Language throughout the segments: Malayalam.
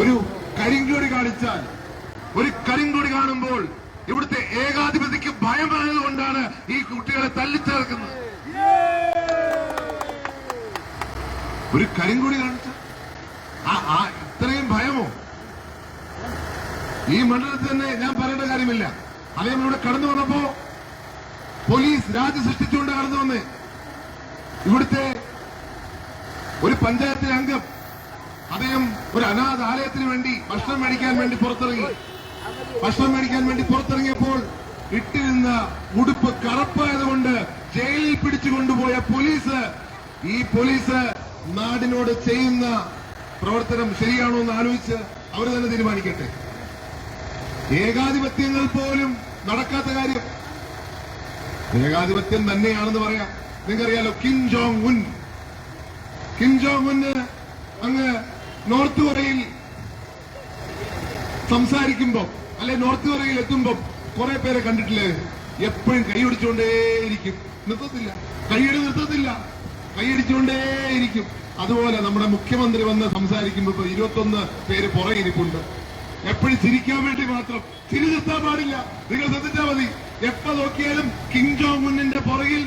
ഒരു കരിങ്കൊടി കാണിച്ചാൽ ഒരു കരിങ്കൊടി കാണുമ്പോൾ ഇവിടുത്തെ ഏകാധിപതിക്ക് ഭയം പറഞ്ഞതുകൊണ്ടാണ് ഈ കുട്ടികളെ തല്ലിച്ചേർക്കുന്നത്. ഒരു കരിങ്കൊടി കാണിച്ച ആ ഇത്രയും ഭയമോ? ഈ മണ്ഡലത്തിൽ തന്നെ ഞാൻ പറയേണ്ട കാര്യമില്ല. അദ്ദേഹം ഇവിടെ കടന്നു വന്നപ്പോ പോലീസ് രാജ്യ സൃഷ്ടിച്ചുകൊണ്ട് കടന്നു വന്നേ ഇവിടുത്തെ ഒരു പഞ്ചായത്തിലെ അംഗം അദ്ദേഹം ഒരു അനാഥാലയത്തിന് വേണ്ടി ഭക്ഷണം മേടിക്കാൻ വേണ്ടി പുറത്തിറങ്ങി. ഭക്ഷണം മേടിക്കാൻ വേണ്ടി പുറത്തിറങ്ങിയപ്പോൾ ഇട്ടിരുന്ന ഉടുപ്പ് കറുപ്പായതുകൊണ്ട് ജയിലിൽ പിടിച്ചു കൊണ്ടുപോയ പോലീസ് ഈ പോലീസ് നാടിനോട് ചെയ്യുന്ന പ്രവർത്തനം ശരിയാണോ എന്ന് ആലോചിച്ച് അവർ തന്നെ തീരുമാനിക്കട്ടെ. ഏകാധിപത്യങ്ങൾ പോലും നടക്കാത്ത കാര്യം. ഏകാധിപത്യം തന്നെയാണെന്ന് പറയാം. നിങ്ങൾക്കറിയാലോ Kim Jong Un. Kim Jong ഉന്ന് അങ്ങ് നോർത്ത് കൊറിയയിൽ സംസാരിക്കുമ്പോ അല്ലെ നോർത്ത് കൊറിയയിൽ എത്തുമ്പോ കുറെ പേരെ കണ്ടിട്ടില്ലേ? എപ്പോഴും കൈയടിച്ചുകൊണ്ടേയിരിക്കും നിർത്തത്തില്ല. കൈയടി നിർത്തത്തില്ല. കൈയടിച്ചുകൊണ്ടേയിരിക്കും അതുപോലെ നമ്മുടെ മുഖ്യമന്ത്രി വന്ന് സംസാരിക്കുമ്പോ ഇപ്പൊ ഇരുപത്തൊന്ന് പേര് പുറകിരിപ്പുണ്ട് എപ്പോഴും ചിരിക്കാൻ വേണ്ടി മാത്രം ചിരി നിർത്താൻ പാടില്ല. നിങ്ങൾ ശ്രദ്ധിച്ചാൽ മതി. എപ്പോ നോക്കിയാലും കിങ് ജോങ് മുന്നിന്റെ പുറകിൽ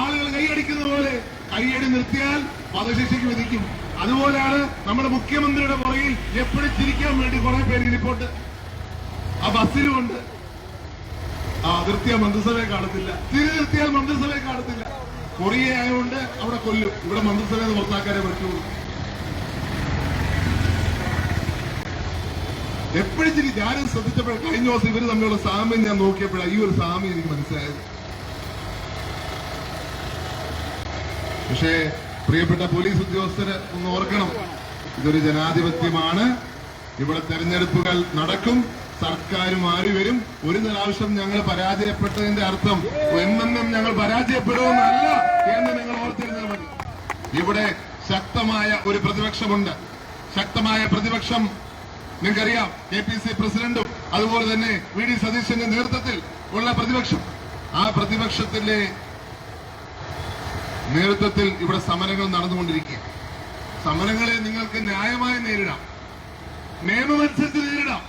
ആളുകൾ കൈയടിക്കുന്ന പോലെ കൈയടി നിർത്തിയാൽ വധശിക്ഷയ്ക്ക് വിധിക്കും. അതുപോലെയാണ് നമ്മുടെ മുഖ്യമന്ത്രിയുടെ പുറകിൽ എപ്പോഴും ചിരിക്കാൻ വേണ്ടി കുറെ പേര് ഇരിപ്പോട്ട് ആ ബസ്സിലുമുണ്ട് ആ നിർത്തിയാൽ മന്ത്രിസഭയെ കാണത്തില്ല. തിരി നിർത്തിയാൽ മന്ത്രിസഭയെ കാണത്തില്ല. കൊറിയ ആയതുകൊണ്ട് അവിടെ കൊല്ലും. ഇവിടെ മന്ത്രിസഭയെ പുറത്താക്കാനേ പറ്റുള്ളൂ. എപ്പോഴും ചിരി. ഞാനും ശ്രദ്ധിച്ചപ്പോഴും കഴിഞ്ഞ ദിവസം ഇവർ തമ്മിലുള്ള സാമ്യം ഞാൻ നോക്കിയപ്പോഴാണ് ഈ ഒരു സാമ്യം എനിക്ക് മനസ്സിലായത്. പക്ഷേ പ്രിയപ്പെട്ട പോലീസ് ഉദ്യോഗസ്ഥര് ഒന്ന് ഓർക്കണം. ഇതൊരു ജനാധിപത്യമാണ്. ഇവിടെ തെരഞ്ഞെടുപ്പുകൾ നടക്കും. സർക്കാർ മാറി വരും? ഒരു പ്രാവശ്യം ഞങ്ങൾ പരാജയപ്പെട്ടതിന്റെ അർത്ഥം എന്നെന്നും ഞങ്ങൾ പരാജയപ്പെടുമെന്നല്ല എന്ന് നിങ്ങൾ ഓർത്തിരുന്നാൽ മതി. ഇവിടെ ശക്തമായ ഒരു പ്രതിപക്ഷമുണ്ട്. ശക്തമായ പ്രതിപക്ഷം നിങ്ങൾക്കറിയാം കെ പി സി പ്രസിഡന്റും അതുപോലെ തന്നെ വി ഡി സതീശന്റെ നേതൃത്വത്തിൽ ഉള്ള പ്രതിപക്ഷം. ആ പ്രതിപക്ഷത്തിന്റെ നേതൃത്വത്തിൽ ഇവിടെ സമരങ്ങൾ നടന്നുകൊണ്ടിരിക്കുക സമരങ്ങളെ നിങ്ങൾക്ക് ന്യായമായി നേരിടാം. നിയമമനുസരിച്ച് നേരിടാം.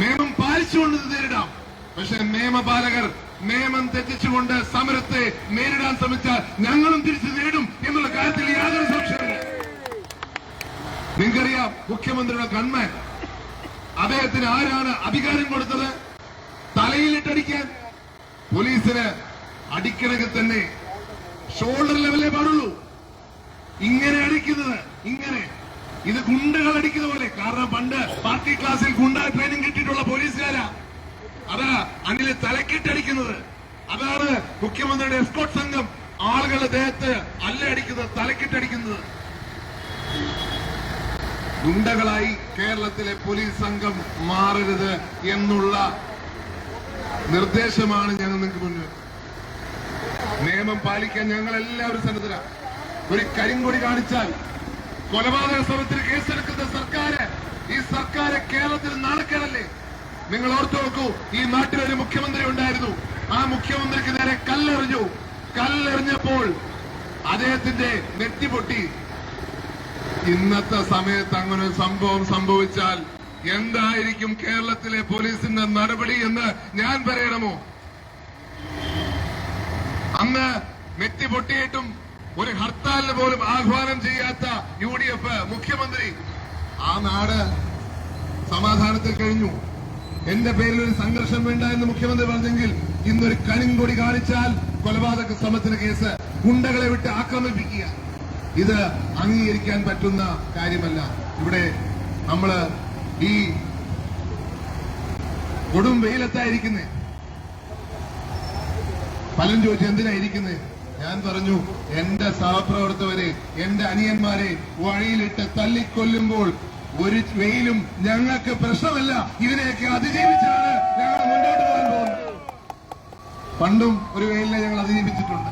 നിയമം പാലിച്ചുകൊണ്ട് നേരിടാം. പക്ഷെ നിയമപാലകർ നിയമം തെറ്റിച്ചുകൊണ്ട് സമരത്തെ നേരിടാൻ ശ്രമിച്ചാൽ ഞങ്ങളും തിരിച്ചു നേടും എന്നുള്ള കാര്യത്തിൽ യാതൊരു സംശയമില്ല നിങ്ങൾക്കറിയാം മുഖ്യമന്ത്രിയുടെ കൺമാൻ അദ്ദേഹത്തിന് ആരാണ് അധികാരം കൊടുത്തത്? തലയിലിട്ടടിക്കാൻ? പോലീസിന് അടിക്കണമെങ്കിൽ തന്നെ ഷോൾഡർ ലെവലേ പാടുള്ളൂ. ഇങ്ങനെ അടിക്കുന്നത് ഇങ്ങനെ. ഇത് ഗുണ്ടകൾ അടിക്കുന്ന പോലെ. കാരണം പണ്ട് പാർട്ടി ക്ലാസ്സിൽ ഗുണ്ട ട്രെയിനിങ് കിട്ടിയിട്ടുള്ള പോലീസുകാരാ. അതാ അനിൽ തലക്കിട്ടടിക്കുന്നത് അതാണ് മുഖ്യമന്ത്രിയുടെ എസ്കോട്ട് സംഘം. ആളുകളുടെ ദേഹത്ത് അല്ല അടിക്കുന്നത് തലക്കിട്ടടിക്കുന്നത് ഗുണ്ടകളായി കേരളത്തിലെ പോലീസ് സംഘം മാറരുത് എന്നുള്ള നിർദ്ദേശമാണ് ഞങ്ങൾ നിങ്ങൾക്ക് മുന്നിൽ നിയമം പാലിക്കാൻ ഞങ്ങൾ എല്ലാവരും സന്നദ്ധര. ഒരു കരിങ്കൊടി കാണിച്ചാൽ കൊലപാതക ശ്രമത്തിന് കേസെടുക്കുന്ന സർക്കാർ ഈ സർക്കാർ കേരളത്തിൽ നാണക്കേടല്ലേ? നിങ്ങൾ ഓർത്തു നോക്കൂ ഈ നാട്ടിൽ ഒരു മുഖ്യമന്ത്രി ഉണ്ടായിരുന്നു. ആ മുഖ്യമന്ത്രിക്ക് നേരെ കല്ലെറിഞ്ഞു. കല്ലെറിഞ്ഞപ്പോൾ അദ്ദേഹത്തിന്റെ നെറ്റി പൊട്ടി. ഇന്നത്തെ സമയത്ത് അങ്ങനെ ഒരു സംഭവം സംഭവിച്ചാൽ എന്തായിരിക്കും കേരളത്തിലെ പോലീസിന്റെ നടപടി എന്ന് ഞാൻ പറയണമോ? അന്ന് നെറ്റി പൊട്ടിയിട്ടും ഒരു ഹർത്താലിന് പോലും ആഹ്വാനം ചെയ്യാത്ത യു ഡി എഫ് മുഖ്യമന്ത്രി ആ നാട് സമാധാനത്തിൽ കഴിഞ്ഞു. എന്റെ പേരിൽ ഒരു സംഘർഷം വേണ്ട എന്ന് മുഖ്യമന്ത്രി പറഞ്ഞെങ്കിൽ ഇന്നൊരു കരിങ്കൊടി കാണിച്ചാൽ കൊലപാതക ശ്രമത്തിന് കേസ് ഗുണ്ടകളെ വിട്ട് ആക്രമിപ്പിക്കുക. ഇത് അംഗീകരിക്കാൻ പറ്റുന്ന കാര്യമല്ല. ഇവിടെ നമ്മൾ ഈ കൊടും വെയിലത്തായിരിക്കുന്നേ പലരും ചോദിച്ചു എന്തിനാ ഇരിക്കുന്നത് ഞാൻ പറഞ്ഞു എന്റെ സഹപ്രവർത്തകരെ എന്റെ അനിയന്മാരെ വഴിയിലിട്ട് തല്ലിക്കൊല്ലുമ്പോൾ ഒരു വെയിലും ഞങ്ങൾക്ക് പ്രശ്നമല്ല. ഇതിനെയൊക്കെ അതിജീവിച്ചാണ് ഞങ്ങൾ മുന്നോട്ട് പോകാൻ പോകുന്നത്. പണ്ടും ഒരു വെയിലിനെ ഞങ്ങൾ അതിജീവിച്ചിട്ടുണ്ട്.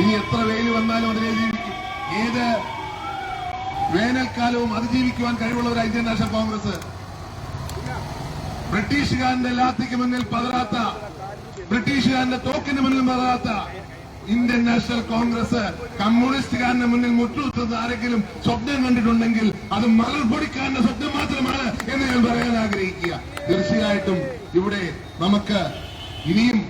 ഇനി എത്ര വെയിൽ വന്നാലും അതിനെ ജീവിക്കും ഏത് വേനൽക്കാലവും അതിജീവിക്കുവാൻ കഴിവുള്ള ഒരു ഇന്ത്യൻ നാഷണൽ കോൺഗ്രസ്. ബ്രിട്ടീഷുകാരന്റെ ലാത്തിക്ക് മുന്നിൽ പതറാത്ത ബ്രിട്ടീഷുകാരന്റെ തോക്കിന് മുന്നിൽ പതറാത്ത ഇന്ത്യൻ നാഷണൽ കോൺഗ്രസ് കമ്മ്യൂണിസ്റ്റുകാരന്റെ മുന്നിൽ മുട്ടുകുത്തുന്ന ആരെങ്കിലും സ്വപ്നം കണ്ടിട്ടുണ്ടെങ്കിൽ അത് മലർപൊടിക്കാരന്റെ സ്വപ്നം മാത്രമാണ് എന്ന് ഞാൻ പറയാൻ ആഗ്രഹിക്കുക. തീർച്ചയായിട്ടും ഇവിടെ നമുക്ക് ഇനിയും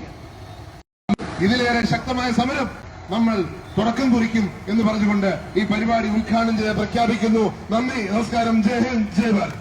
ഇതിലേറെ ശക്തമായ സമരം നമ്മൾ തുടക്കം കുറിക്കും എന്ന് പറഞ്ഞുകൊണ്ട് ഈ പരിപാടി ഉദ്ഘാടനം ചെയ്ത് പ്രഖ്യാപിക്കുന്നു. നന്ദി നമസ്കാരം. ജയ് ഹിന്ദ് ജയ് ഭാരത്.